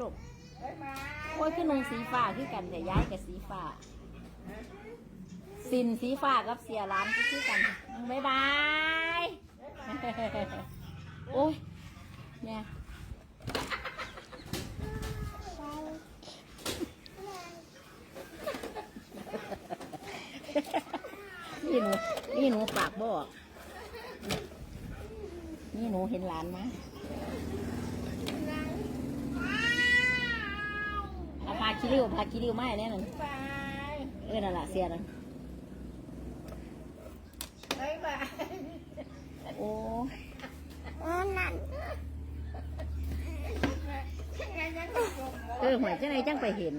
ลูกโอ้ยคือนุ่งสีฟ้าคือกันแต่ย้ายกับสีฟ้าสินสีฟ้ากับเสียร้านคือกันบ๊ายบายโอ้ยเนี่ยนี่หนูนี่หนูปากบอก นี่หนูเห็นหลานไหมเอาพา คิริวพาคิริวมาให้แน่นอนบายเออนั่นแหละเสียนั่นบ๊ายบายโอ้งั้นยังไม่จบหมดเออหวยจังไหนจังไปเห็น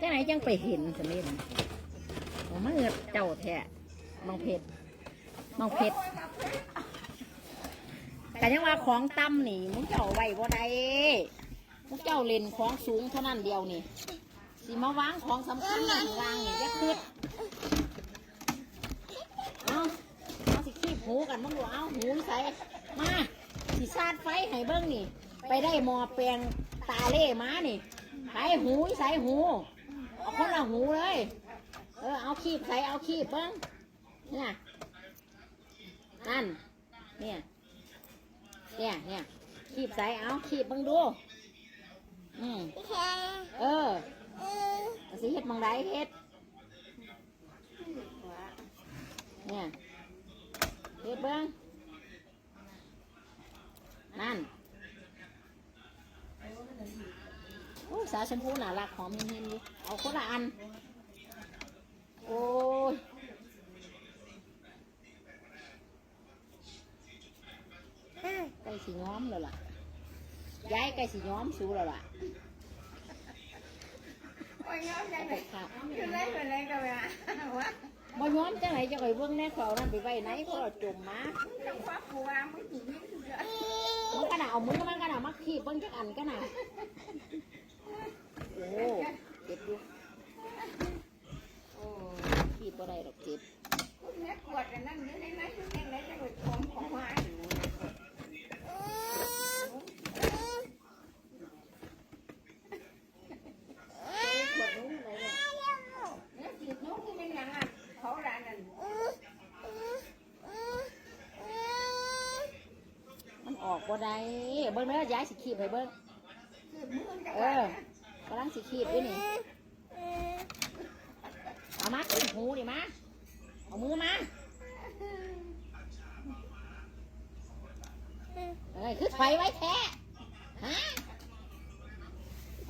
จังไหนจังไปเห็นสมิธโอ้มาเงือเจ้าแท้มองเพชรมองเพชรแต่ยังว่าของต่ำนี่มุกเจ้าไว้บ่ได้ มุกเจ้าเล่นของสูงเท่านั้นเดียวนี่สิมาวางของสำคัญข้างล่างนี่จะคืดเอาเอาสิขี้หูกันบ้างดูเอาหูใส่มาสิซาดไฟให้เบิ้งนี่ ไปได้หมอแปลงตาเล่มานี่ใส่หูใส่หูเอาคนละหูเลย เออเอาคีบใส่เอาคีบเบิ้งเนี่ยนั่นเนี่ยเนี่ยเนี่ยคีบใส่เอาคีบเบิ้งดู อืมเออเอาสิเฮ็ดหมองไดเฮ็ดเนี่ยเฮ็ดเบิ้งนั่นโอ้ยสาวชมพูน่ารักหอมเห็นๆดิเอาคนละอัน โอ้ยใกล้สีย้อมแล้วล่ะ ย้ายใกล้สีย้อมสูแล้วล่ะโอ้ยง้อยังไงครับคือเล่นอะไรกันวะวะบ่ย้อมจังไหนจะไปเบิ่งแน่เขานั่นไปไว้ไหนเพราะเราจมมาจังหวะผัวไม่ถึงนี่คือมันก็น่ะเอามือมันก็น่ะมาขีบเบิ่งจักอันก็น่ะโอ้เจ็บอยู่โอ้ขีบบ่ได้ดอกเจ็บคุณแม่ปวดกันนั่นนี่ในนั้นคือยังไงจะไปของของมาอยู่ปวดนู้นเลยเนี่ยจีบนู้นที่เป็นยังอะเขาด่านั่น มัน ออกบ่ได้เบิ่งเด้อย้ายสิขีบให้เบิ่งเออกำลังสิขีบอยู่นี่เอามาขึ้นหูดิมาเอามือมาเอ้ยคือถอยไว้แท้ฮะ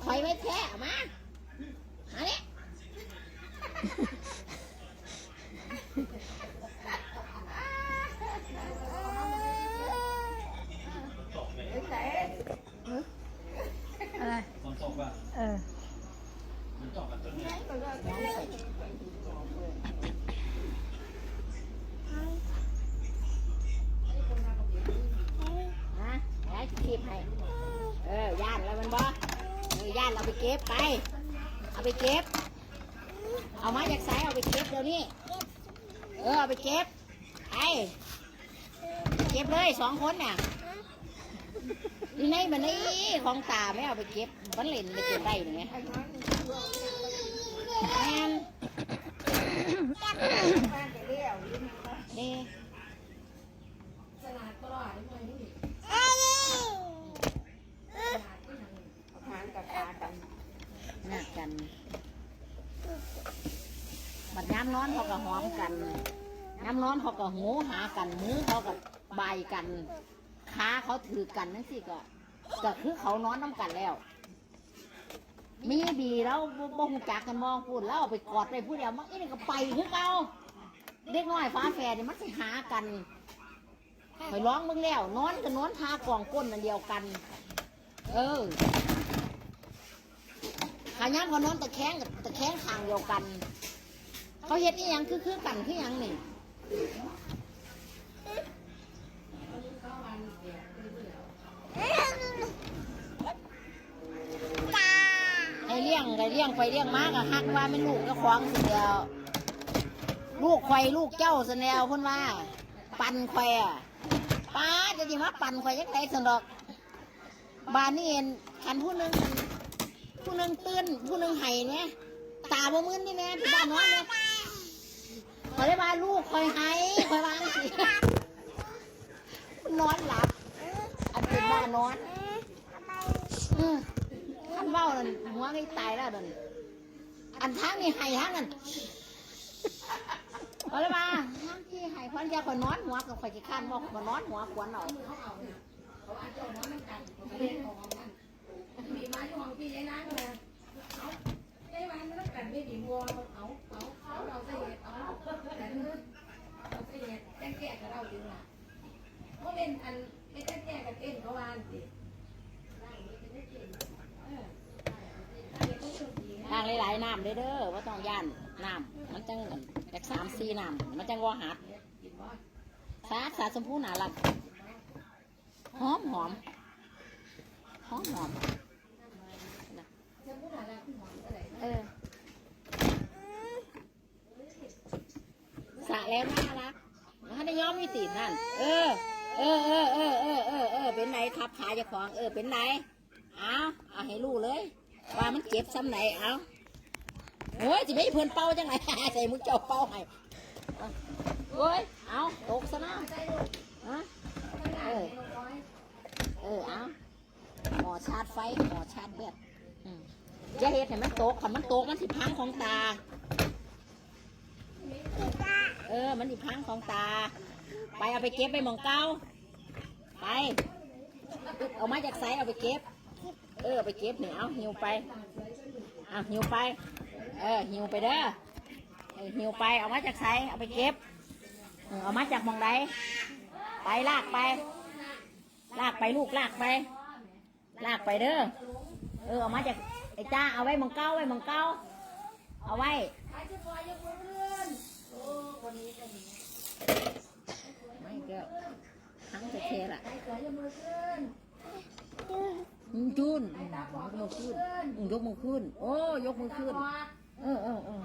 ถอยไว้แท้มาอันนี้ ใส่ อะไร ฝนตกอะ เออ มันตกกันจน ไหนก็ได้ ฮะ ย้ายสิขีบให้ เออย่านแล้วมันบ่เออย่านเราไปเก็บไป เอาไปเก็บ เอามาจากสายเอาไปเก็บเดี๋ยวนี้ เออเอาไปเก็บไปเก็บเลยสองคนเนี่ยนี่ในมันนี่ของตาไม่เอาไปเก็บมันเล่นไปเก็บได้หรือไงแม่นบ้านจะเลี้ยวอยู่นี่ก็ นี่ ทานกับตากัน นักกัน บัดย้ำนอนเขาก็หอมกันย้ำนอนเขาก็หูหากันมือเขาก็ใบกันขาเขาถือกันนั่นสิก็ก็คือเขานอนน้ำกันแล้ว มีดีแล้วบ่บ่หูจักกันมองพูดแล้วเอาไปกอดไปพูดเดียวมันอีนี่ก็ไปคือเก่าเด็กน้อยฟ้าแฝดนี่มันสิหากันไปร้องมึงแล้วนอนก็นอนทากล่องก้นมันเดียวกัน เออขาย้ำก็นอนตะแคงกับตะแคงขางเดียวกัน เขาเฮ็ดนี่ยังคือคือกันคือยังนี่ให้เลี้ยงให้เลี้ยงไปเลี้ยงมาก็ฮักว่าเป็นลูกเจ้าของสิเดียว ลูกควายลูกเจ้าสิแนวพ่นว่า ปั่นควายอะป้าจะดิมาปั่นควยังไงสนดอก บานนี่เองคันผู้หนึงผู้หนึงตื่นผู้หนึงไห้เนี่ยตาบ่มึนนี่แม่ที่บ้านน้อนเนี่ย อยได้ว่าลูกคอยไห้คอยวาสินอนหลับ อันเป็นบ้านนอนอืมคันเว้านั่นหัวไงตายแล้วเดยวนี้อันทางนี่ไห้ทางนั้นขอยได้ว่าทางที่ไห้เพราะจะคอยนอนหัวกับคอยขี้ข้านบอกมานอนหัวขวนเอา มีมาอยู่ของพี่ยายนางเลยเอาได้วันมันต้องกันไม่ดีวัวเอาเอาเอาเราใส่เห็ดเอาแต่เนื้อเราใส่เห็ดแจ้งแก่กับเราอยู่น่ะเพราะเป็นอันไม่แจ้งแก่กับเต้นเขาวานสิ ทาง หลายน้ำเด้อเด้อว่าต้องย่านน้ำมันจังจากสามสี่น้ำมันจังว่าหัดสาสาสมพูหนาลักหอมหอมหอมหอมเออสะแล้วน่ารักถ้าได้ย้อมมีตีนนั่น เออ เออเออเออเออเออเออเป็นไหนทับขาจะของ เออ เป็นไหน เอาเอาให้รู้เลย ว่ามันเจ็บซ้ำไหน เอา โอ้ยจะไม่เพื่อนเป่าจังไหนใส่มึงเจ้าเป่าให้เอาโอ้ยเอาตกซะนะฮะเออเออเอาหมอชาร์จไฟหมอชาร์จแบตอืมจะเห็ดเห็นมันตกขันมันตกมันสิพังของตา เออ มันสิพังของตา ไปเอาไปเก็บไปหมองเก้า ไป เอามาจากไสเอาไปเก็บ เออไปเก็บเนี่ยเอาหิวไปเอาหิวไป เออหิวไปเด้อเออหิวไปเอามาจากไสเอาไปเก็บเออเอามาจากมองใดไปลากไป ลากไปลูกลากไป ลากไปเด้อเออเอามาจากไอ้จ้าเอาไว้มองเก้าไว้มองเก้าเอาไว้ไม่เก็ทั้งจะเทละจุนยกมือขึ้นยกมือขึ้น โอ้ยกมือขึ้น เออ